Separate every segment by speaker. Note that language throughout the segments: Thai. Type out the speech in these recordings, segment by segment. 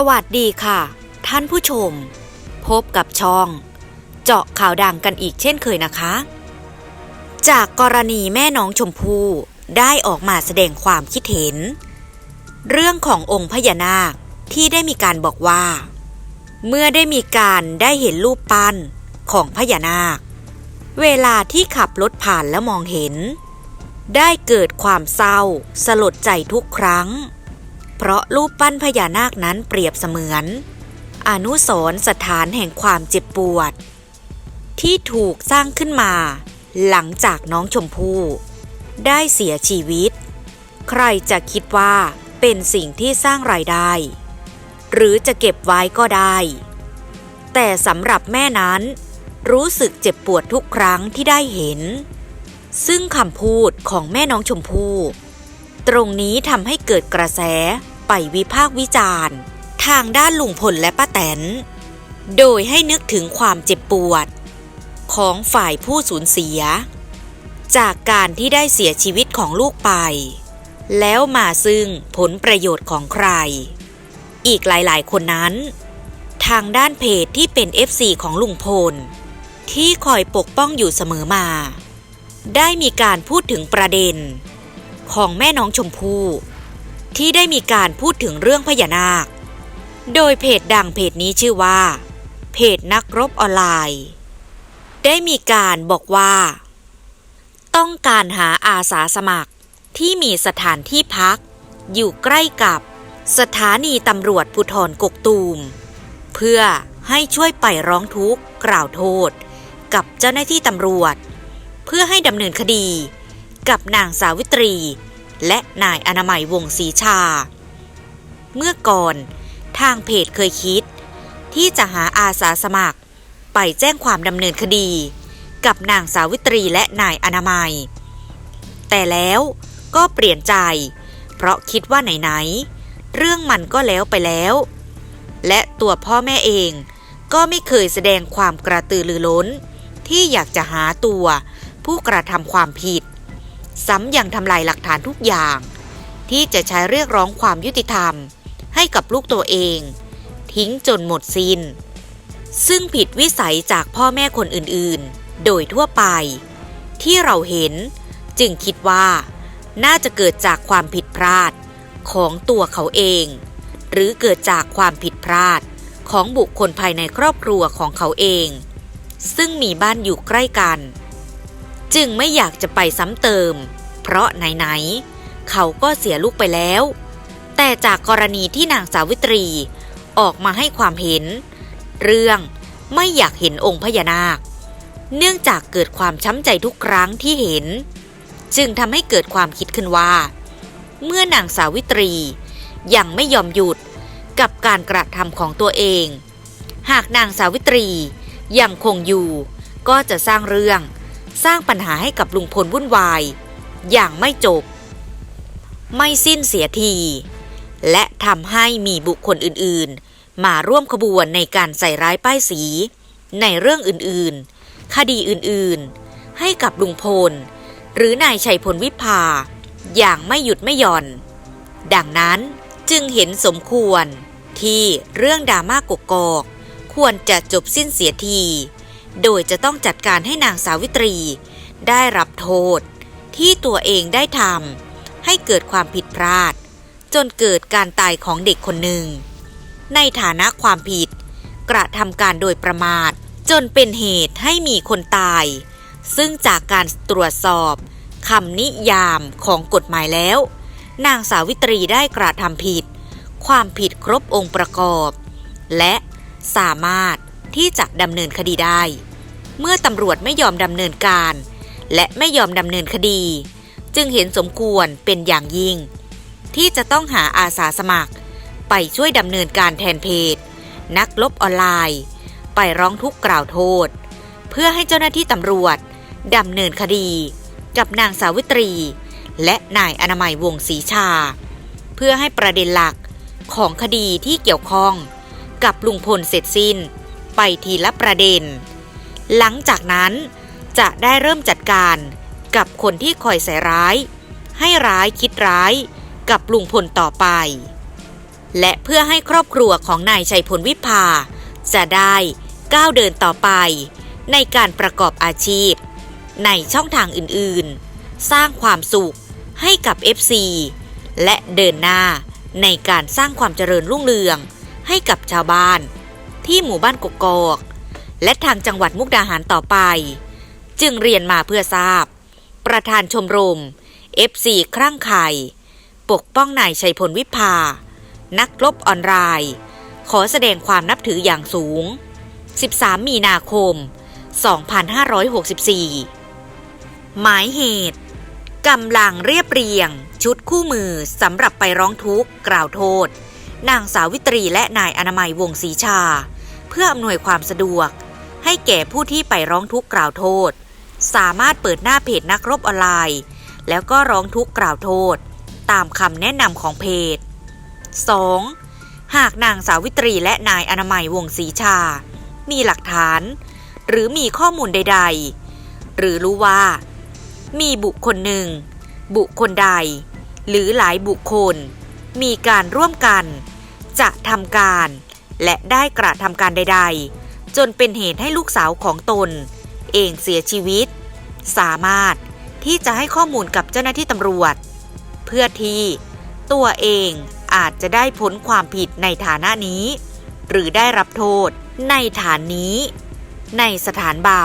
Speaker 1: สวัสดีค่ะ ท่านผู้ชม พบกับช่อง เจาะข่าวดังกันอีกเช่นเคยนะคะ จากกรณีแม่น้องชมพู่ได้ออกมาแสดงความคิดเห็น เรื่องขององค์พญานาคที่ได้มีการบอกว่า เมื่อได้มีการได้เห็นรูปปั้นของพญานาค เวลาที่ขับรถผ่านแล้วมองเห็น ได้เกิดความเศร้าสลดใจทุกครั้ง เพราะรูปปั้นพญานาคนั้นเปรียบเสมือน อนุสรสถานแห่งความเจ็บปวด ที่ถูกสร้างขึ้นมา หลังจากน้องชมพู่ได้เสียชีวิต ใครจะคิดว่าเป็นสิ่งที่สร้างรายได้ หรือจะเก็บไว้ก็ได้ แต่สำหรับแม่นั้น รู้สึกเจ็บปวดทุกครั้งที่ได้เห็น ซึ่งคำพูดของแม่น้องชมพู่ตรงนี้ทำให้เกิดกระแส ไปวิพากษ์วิจารณ์ ทางด้านลุงพลและป้าแตน โดยให้นึกถึงความเจ็บปวด ของฝ่ายผู้สูญเสีย จากการที่ได้เสียชีวิตของลูกไป แล้วมาซึ่งผลประโยชน์ของใคร อีกหลายๆ คนนั้น ทางด้านเพจที่เป็น FC ของลุงพล ที่คอยปกป้องอยู่เสมอมา ได้มีการพูดถึงประเด็น ของแม่น้องชมพู่ ที่ได้มีการพูดถึงเรื่องพญานาค โดยเพจดังเพจนี้ชื่อว่า เพจนักรบออนไลน์ ได้มีการบอกว่า ต้องการหาอาสาสมัครที่มีสถานที่พัก อยู่ใกล้กับสถานีตำรวจภูธรกกตูม เพื่อให้ช่วยไปร้องทุกข์กล่าวโทษ กับเจ้าหน้าที่ตำรวจ เพื่อให้ดำเนินคดี กับนางสาวิตรี และนายอนามัยวงศรีชา เมื่อก่อนทางเพจเคยคิด ที่จะหาอาสาสมัคร ไปแจ้งความดำเนินคดี กับนางสาวิตรีและนายอนามัย แต่แล้วก็เปลี่ยนใจ เพราะคิดว่าไหนๆเรื่องมันก็แล้วไปแล้ว และตัวพ่อแม่เองก็ไม่เคยแสดงความกระตือรือร้น ที่อยากจะหาตัวผู้กระทำความผิด ซ้ำยังทำลายหลักฐานทุกอย่าง ที่จะใช้เรียกร้องความยุติธรรม ให้กับลูกตัวเอง ทิ้งจนหมดสิน้น ซึ่งผิดวิสัยจากพ่อแม่คนอื่นๆ โดยทั่วไป ที่เราเห็นจึงคิดว่า น่าจะเกิดจากความผิดพลาดของตัวเขาเอง หรือเกิดจากความผิดพลาดของบุคคลภายในครอบครัวของเขาเอง ซึ่งมีบ้านอยู่ใกล้กัน จึงไม่อยากจะไปซ้ำเติม เพราะไหนๆเขาก็เสียลูกไปแล้ว แต่จากกรณีที่นางสาวิตรีออกมาให้ความเห็น เรื่องไม่อยากเห็นองค์พญานาค เนื่องจากเกิดความช้ำใจทุกครั้งที่เห็น จึงทำให้เกิดความคิดขึ้นว่า เมื่อนางสาวิตรียังไม่ยอมหยุดกับการกระทำของตัวเอง หากนางสาวิตรียังคงอยู่ก็จะสร้างเรื่อง สร้างปัญหาให้กับลุงพลวุ่นวาย อย่างไม่จบ ไม่สิ้นเสียที และทำให้มีบุคคลอื่นๆ มาร่วมขบวนในการใส่ร้ายป้ายสี ในเรื่องอื่นๆ คดีอื่นๆ ให้กับลุงพล หรือนายชัยพลวิภา อย่างไม่หยุดไม่หย่อน ดังนั้นจึงเห็นสมควรที่เรื่องดราม่ากกอก ควรจะจบสิ้นเสียที โดยจะต้องจัดการให้นางสาวิตรี ได้รับโทษ ที่ตัวเองได้ทำให้เกิดความผิดพลาด จนเกิดการตายของเด็กคนหนึ่ง ในฐานะความผิด กระทำการโดยประมาท จนเป็นเหตุให้มีคนตาย ซึ่งจากการตรวจสอบคำนิยามของกฎหมายแล้ว นางสาวิตรีได้กระทำผิด ความผิดครบองค์ประกอบ และสามารถ ที่จะดำเนินคดีได้ เมื่อตำรวจไม่ยอมดำเนินการ และไม่ยอมดำเนินคดี จึงเห็นสมควรเป็นอย่างยิ่ง ที่จะต้องหาอาสาสมัคร ไปช่วยดำเนินการแทนเพจ นักลบออนไลน์ ไปร้องทุกข์กล่าวโทษ เพื่อให้เจ้าหน้าที่ตำรวจดำเนินคดี กับนางสาวิตรี และนายอนามัยวงศรีชา เพื่อให้ประเด็นหลักของคดีที่เกี่ยวข้องกับลุงพลเสร็จสิ้น ไปทีละประเด็น หลังจากนั้นจะได้เริ่มจัดการกับคนที่คอยใส่ร้าย ให้ร้ายคิดร้ายกับลุงพลต่อไป และเพื่อให้ครอบครัวของนายชัยพลวิภา จะได้ก้าวเดินต่อไปในการประกอบอาชีพ ในช่องทางอื่นๆ สร้างความสุขให้กับ FC และเดินหน้าในการสร้างความเจริญรุ่งเรืองให้กับชาวบ้าน ที่หมู่บ้านกกอกและทางจังหวัดมุกดาหารต่อไป จึงเรียนมาเพื่อทราบ ประธานชมรม FC ครั่งไข่ ปกป้องนายชัยพลวิภา นักลบออนไลน์ขอแสดงความนับถืออย่างสูง 13 มีนาคม 2564 หมายเหตุกำลังเรียบเรียง ชุดคู่มือสำหรับไปร้องทุกข์กล่าวโทษ นางสาวิตรีและนายอนามัยวงศรีชา เพื่ออำนวยความสะดวก ให้แก่ผู้ที่ไปร้องทุกข์กล่าวโทษ สามารถเปิดหน้าเพจนักรบออนไลน์ แล้วก็ร้องทุกข์กล่าวโทษ ตามคำแนะนำของเพจ 2. หากนางสาวิตรีและนายอนามัยวงศรีชา มีหลักฐาน หรือมีข้อมูลใด ๆ หรือรู้ว่า มีบุคคลหนึ่ง บุคคลใด หรือหลายบุคคล มีการร่วมกัน จะทำการ และได้กระทำการใด ๆ จนเป็นเหตุให้ลูกสาวของตน เองเสียชีวิต สามารถที่จะให้ข้อมูลกับเจ้าหน้าที่ตำรวจ เพื่อที่ตัวเองอาจจะได้พ้นความผิดในฐานะนี้ หรือได้รับโทษในฐานนี้ ในสถานเบา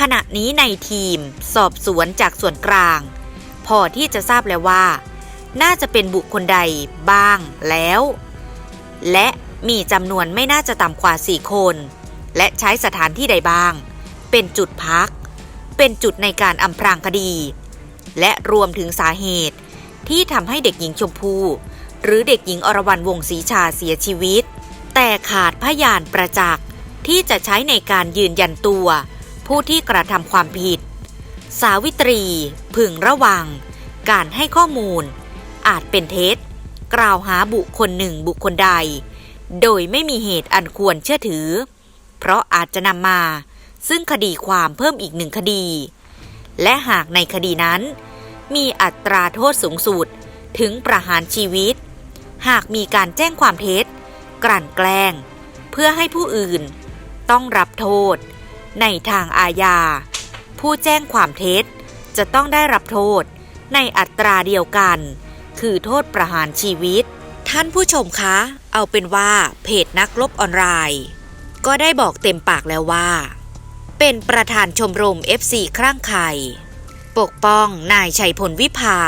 Speaker 1: ขณะนี้ในทีมสอบสวนจากส่วนกลาง พอที่จะทราบแล้วว่า น่าจะเป็นบุคคลใดบ้างแล้ว และ มีจำนวนไม่น่าจะต่ำกว่า 4 คน และใช้สถานที่ใดบ้าง เป็นจุดพัก เป็นจุดในการอำพรางคดี และรวมถึงสาเหตุที่ทำให้เด็กหญิงชมพูหรือเด็กหญิงอรวรรณวงศรีชาเสียชีวิต แต่ขาดพยานประจักษ์ที่จะใช้ในการยืนยันตัว ผู้ที่กระทำความผิด สาวิตรี พึงระวัง การให้ข้อมูล อาจเป็นเท็จ กล่าวหาบุคคลหนึ่งบุคคลใด โดยไม่มีเหตุอันควรเชื่อถือ เพราะอาจจะนำมา ซึ่งคดีความเพิ่มอีกหนึ่งคดี และหากในคดีนั้น มีอัตราโทษสูงสุดถึงประหารชีวิต หากมีการแจ้งความเท็จ กลั่นแกล้ง เพื่อให้ผู้อื่น ต้องรับโทษ ในทางอาญา ผู้แจ้งความเท็จจะต้องได้รับโทษในอัตราเดียวกัน คือโทษประหารชีวิต ท่านผู้ชมคะ เอาเป็นว่าเพจนักลบออนไลน์ก็ได้บอกเต็มปากแล้วว่า เป็นประธานชมรม FC ครั่งไข่ปกป้องนายชัยพลวิภา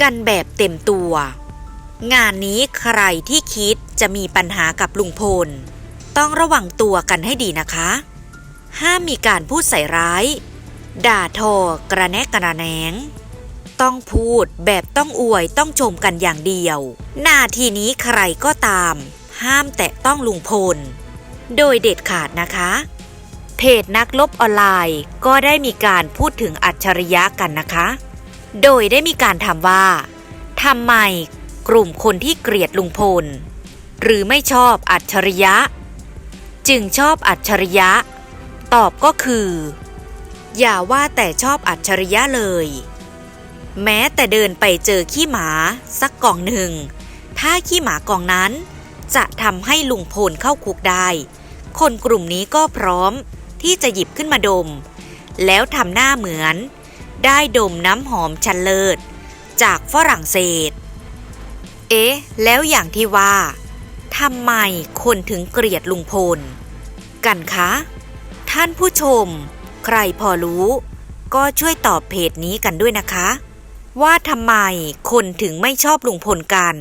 Speaker 1: กันแบบเต็มตัว งานนี้ใครที่คิดจะมีปัญหากับลุงพล ต้องระวังตัวกันให้ดีนะคะ ห้ามมีการพูดใส่ร้าย ด่าทอกระแนะกระแหนง ต้องพูด แบบต้องอวยต้องชมกันอย่างเดียว หน้าที่นี้ใครก็ตาม ห้ามแตะต้องลุงพล โดยเด็ดขาดนะคะ เพจนักลบออนไลน์ ก็ได้มีการพูดถึงอัจฉริยะกันนะคะ โดยได้มีการถามว่าทำไมกลุ่มคนที่เกลียดลุงพล หรือไม่ชอบอัจฉริยะ จึงชอบอัจฉริยะ ตอบก็คือ อย่าว่าแต่ชอบอัจฉริยะเลย แม้แต่เดินไปเจอขี้หมาสักกล่องหนึ่ง ถ้าขี้หมากล่องนั้น จะทำให้ลุงพลเข้าคุกได้ คนกลุ่มนี้ก็พร้อมที่จะหยิบขึ้นมาดม แล้วทำหน้าเหมือน ได้ดมน้ำหอมชันเลิศ จากฝรั่งเศส เอ๊ะ แล้วอย่างที่ว่าทำไมคนถึงเกลียดลุงพล กันคะ ท่านผู้ชม ใครพอรู้ ก็ช่วยตอบเพจนี้กันด้วยนะคะ ว่าทำไมคนถึงไม่ชอบลุงพลกัน